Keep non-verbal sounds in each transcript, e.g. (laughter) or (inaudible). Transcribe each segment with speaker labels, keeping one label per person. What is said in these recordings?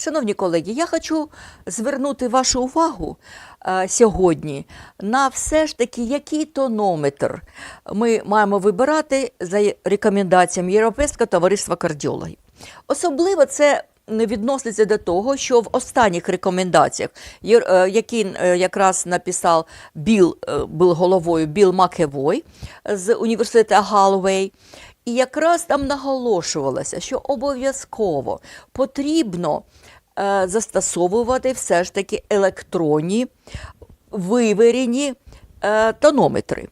Speaker 1: Шановні колеги, я хочу звернути вашу увагу е, сьогодні на все ж таки, який тонометр ми маємо вибирати за рекомендаціями Європейського товариства кардіологів. Особливо це відноситься до того, що в останніх рекомендаціях, е, які е, якраз написав Біл, був головою Біл Макевой з університету Галвей, і якраз там наголошувалося, що обов'язково потрібно застосовувати все ж таки електронні вивірені е, тонометри.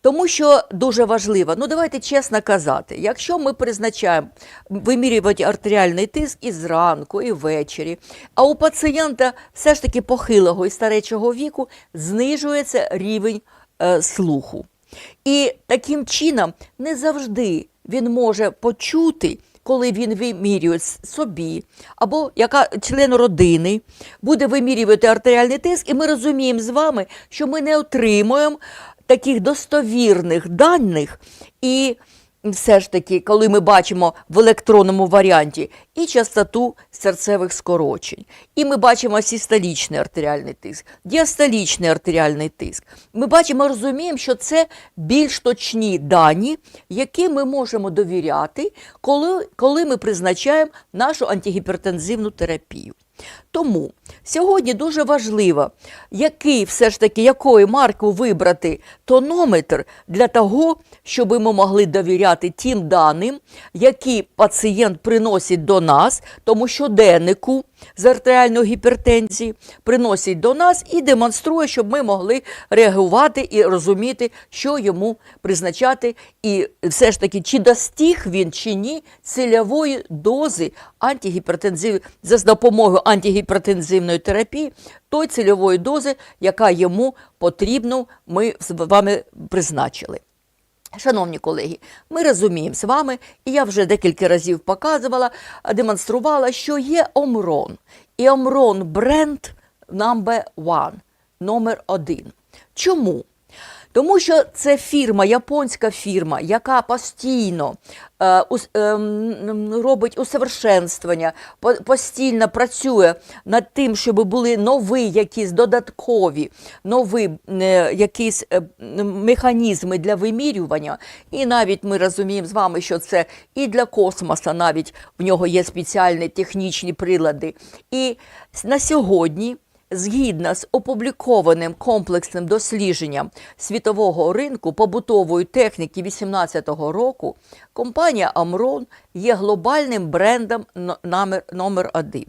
Speaker 1: Тому що дуже важливо, ну давайте чесно казати, якщо ми призначаємо вимірювати артеріальний тиск і зранку, і ввечері, а у пацієнта все ж таки похилого і старечого віку знижується рівень е, слуху. І таким чином не завжди він може почути, коли він вимірює собі, або яка член родини буде вимірювати артеріальний тиск, і ми розуміємо з вами, що ми не отримуємо таких достовірних даних і. Все ж таки, коли ми бачимо в електронному варіанті і частоту серцевих скорочень, і ми бачимо систолічний артеріальний тиск, діастолічний артеріальний тиск, ми бачимо, розуміємо, що це більш точні дані, які ми можемо довіряти, коли, коли ми призначаємо нашу антигіпертензивну терапію. Тому сьогодні дуже важливо, який все ж таки якою марку вибрати тонометр для того, щоб ми могли довіряти тим даним, які пацієнт приносить до нас, тому що деннику з артеріальної гіпертензії приносить до нас і демонструє, щоб ми могли реагувати і розуміти, що йому призначати, і все ж таки, чи достиг він чи ні цільової дози антигіпертензив за допомогою антигіпертензивної терапії, той цільової дози, яка йому потрібна, ми з вами призначили. Шановні колеги, ми розуміємо з вами, і я вже декілька разів показувала, демонструвала, що є Омрон. І Омрон бренд number one, номер один. Чому? Тому що це фірма, японська фірма, яка постійно е, е, робить усовершенствування, постійно працює над тим, щоб були нові якісь додаткові, нові е, якісь е, механізми для вимірювання. І навіть ми розуміємо з вами, що це і для космоса навіть в нього є спеціальні технічні прилади. І на сьогодні Згідно з опублікованим комплексним дослідженням світового ринку побутової техніки 2018 року, компанія Amron є глобальним брендом но- номер, номер один.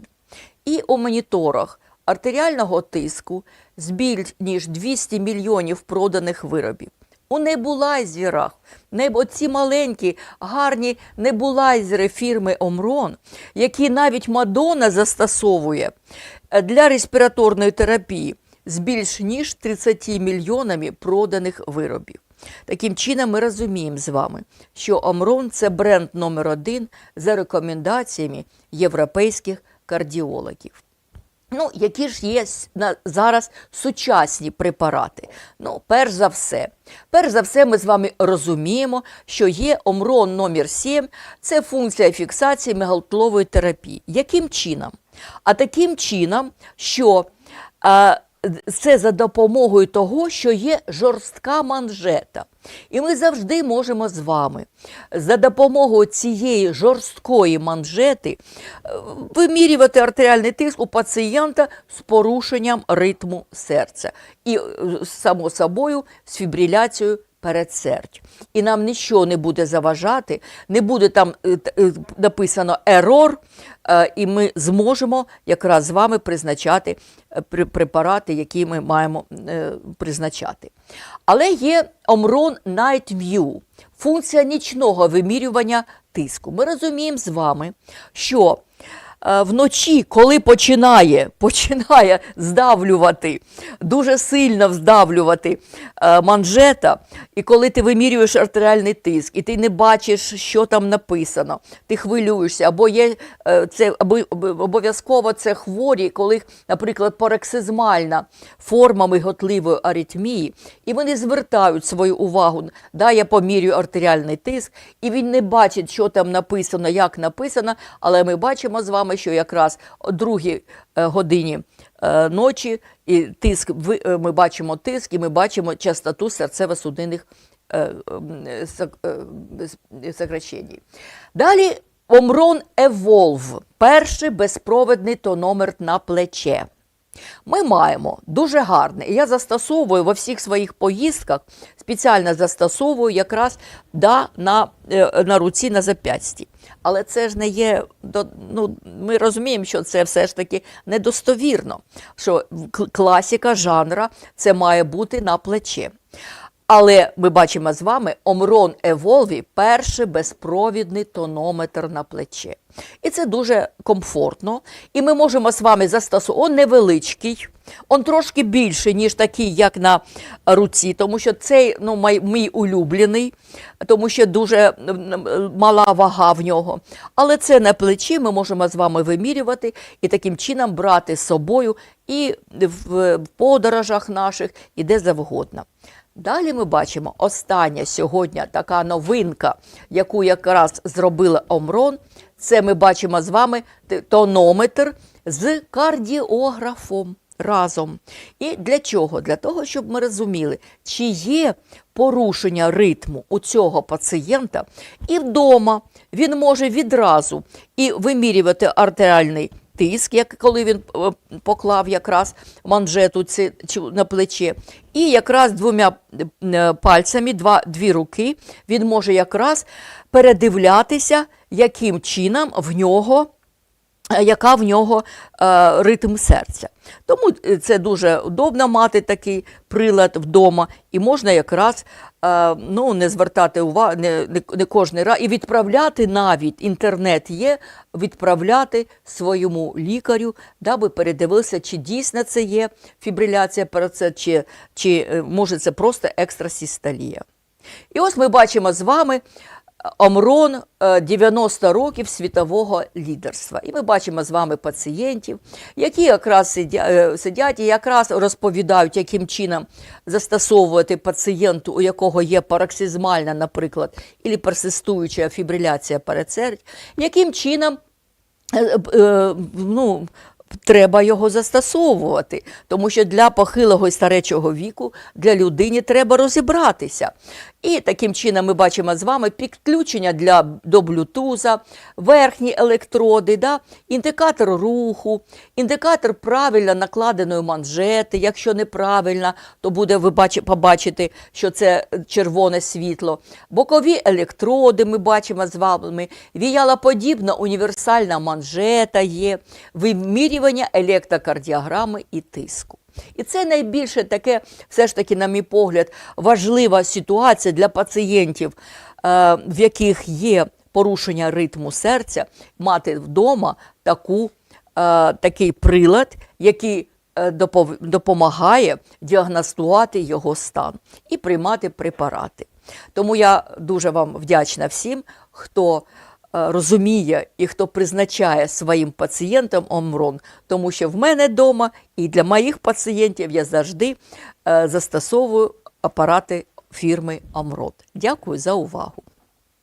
Speaker 1: І у моніторах артеріального тиску з більш ніж 200 мільйонів проданих виробів. У небулайзерах, небо ці маленькі, гарні небулайзери фірми Омрон, які навіть Мадонна застосовує для респіраторної терапії з більш ніж 30 мільйонами проданих виробів. Таким чином, ми розуміємо з вами, що Омрон це бренд номер один за рекомендаціями європейських кардіологів. Ну, які ж є на, зараз сучасні препарати? Ну, перш за все, перш за все, ми з вами розуміємо, що є омрон номер 7 це функція фіксації мегалтлової терапії. Яким чином? А таким чином, що а, це за допомогою того, що є жорстка манжета. І ми завжди можемо з вами за допомогою цієї жорсткої манжети е, вимірювати артеріальний тиск у пацієнта з порушенням ритму серця. І, е, само собою, з фібриляцією передсердь. І нам нічого не буде заважати, не буде там е, е, написано ерор, е, і ми зможемо якраз з вами призначати препарати, які ми маємо призначати. Але є Omron Night View, функція нічного вимірювання тиску. Ми розуміємо з вами, що вночі, коли починає, (laughs) починає здавлювати, дуже сильно здавлювати е, манжета, і коли ти вимірюєш артеріальний тиск, і ти не бачиш, що там написано, ти хвилюєшся, або є е, це обов'язково це хворі, коли, наприклад, парексизмальна форма миготливої аритмії, і вони звертають свою увагу, да, я помірюю артеріальний тиск, і він не бачить, що там написано, як написано, але ми бачимо з вами, що якраз о другій е, годині е, ночі і тиск, е, ми бачимо тиск, і ми бачимо частоту серцево-судинних сокращень. Далі Омрон Еволв, – перший безпровідний тономер на плече. Ми маємо дуже гарне, і я застосовую во всіх своїх поїздках, спеціально застосовую якраз да, на, е, на руці на зап'ясті. Але це ж не є, ну, ми розуміємо, що це все ж таки недостовірно, що класіка жанра це має бути на плече. Але ми бачимо з вами Omron Evolve – перший безпровідний тонометр на плече. І це дуже комфортно. І ми можемо з вами застосувати. Он невеличкий, он трошки більший, ніж такий, як на руці, тому що цей ну, мій, мій улюблений, тому що дуже мала вага в нього. Але це на плечі ми можемо з вами вимірювати і таким чином брати з собою і в подорожах наших, і де завгодно. Далі ми бачимо остання сьогодні така новинка, яку якраз зробила Омрон. Це ми бачимо з вами тонометр з кардіографом разом. І для чого? Для того, щоб ми розуміли, чи є порушення ритму у цього пацієнта, і вдома він може відразу і вимірювати артеріальний тиск, як коли він е, поклав якраз манжету ці- на плече, і якраз двома е, пальцями, два, дві руки, він може якраз передивлятися, яким чином в нього. Е, Яка в нього е, ритм серця. Тому е, це дуже удобно мати такий прилад вдома, і можна якраз е, ну, не звертати увагу, не, не, не кожний раз, і відправляти навіть інтернет є, відправляти своєму лікарю, даби передивився, чи дійсно це є фібриляція чи, чи е, може це просто екстрасістолія. І ось ми бачимо з вами Омрон е, 90 років світового лідерства. І ми бачимо з вами пацієнтів, які якраз е, сидять і якраз розповідають, яким чином застосовувати пацієнту, у якого є пароксизмальна, наприклад, або персистуюча фібриляція передсердь, яким чином е, е, ну, треба його застосовувати, тому що для похилого і старечого віку для людини треба розібратися. І таким чином ми бачимо з вами підключення для, до блютуза, верхні електроди, да? індикатор руху, індикатор правильно накладеної манжети. Якщо неправильно, то буде ви бачи- побачити, що це червоне світло. Бокові електроди ми бачимо з вами, віялоподібна універсальна манжета є, вимірювання електрокардіограми і тиску. І це найбільше таке, все ж таки, на мій погляд, важлива ситуація для пацієнтів, е, в яких є порушення ритму серця, мати вдома таку, е, такий прилад, який е, допомагає діагностувати його стан і приймати препарати. Тому я дуже вам вдячна всім, хто розуміє і хто призначає своїм пацієнтам Омрон, тому що в мене вдома і для моїх пацієнтів я завжди е, застосовую апарати фірми Омрон. Дякую за увагу.